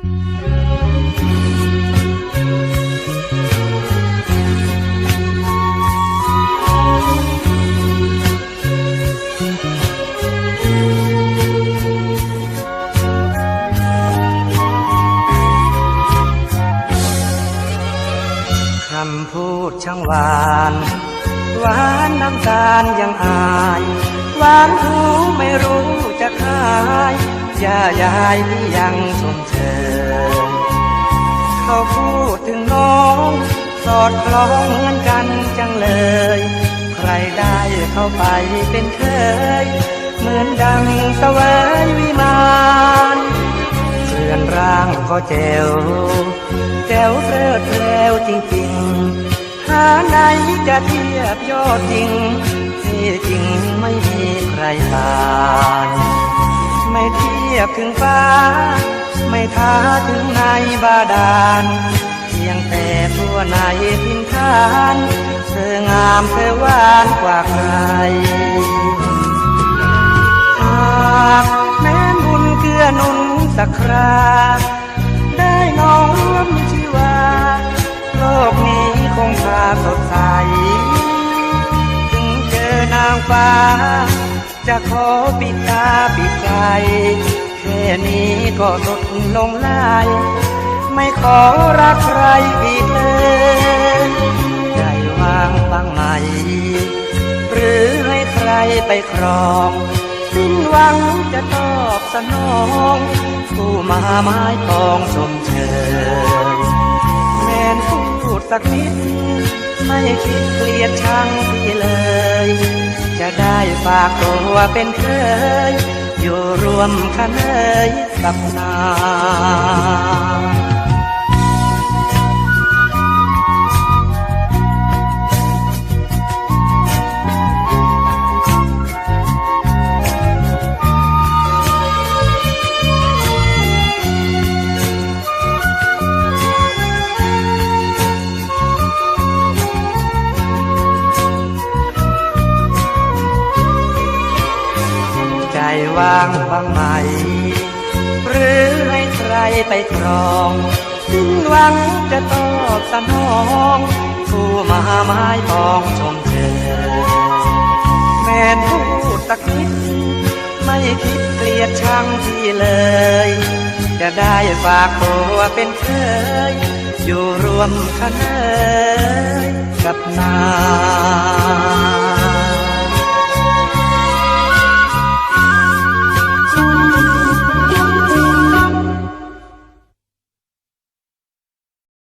คำพูดช่างหวานหวานน้ำตาลยังอาย หวานหูไม่รู้จะคาย ย่ายายที่ยังชมเชยเขาพูดถึงน้อง สอดคล้องเหมือนกันจังเลย ใครได้เข้าไปเป็นเคย เหมือนดังสวายวิมานเรือนร่างก็แจวแจวเพลิดเพลวจริงๆ หาไหนจะเทียบยอดจริงที่จริงไม่มีใครทาม ยบถึงฟ้า ไม่ท้าถึงในบาดาล เพียงแต่ทั่วในทินทาน เธองามเธอหวานกว่าใครหากแม้นบุญเกื้อนุนสักคราได้น้อมชีวา โลกนี้คงพาสดใส ถึงเจอนางฟ้าจะขอปิดตาปิดใจ นี้ก็ลดลงไลาย ไม่ขอรักใครอีกเลยใจวางบางไหม หรือให้ใครไปครอง สิ้นหวังจะตอบสนองผู้มาไม้ปองชมเชยแม่นพูดสักนิด ไม่คิดเกลียดชังพี่เลย จะได้ฝากตัวเป็นเคย อยู่รวมคันเอ่ยกับนา ว่างบ้างไหม หรือให้ใครไปครองสิ้นหวังจะตอบสนองผู้มาไม้ปองชมเชยแม่พูดสักนิด ไม่คิดเกลียดชังพี่เลย จะได้ฝากตัวเป็นเคย อยู่รวมคันเอ่ยกับนา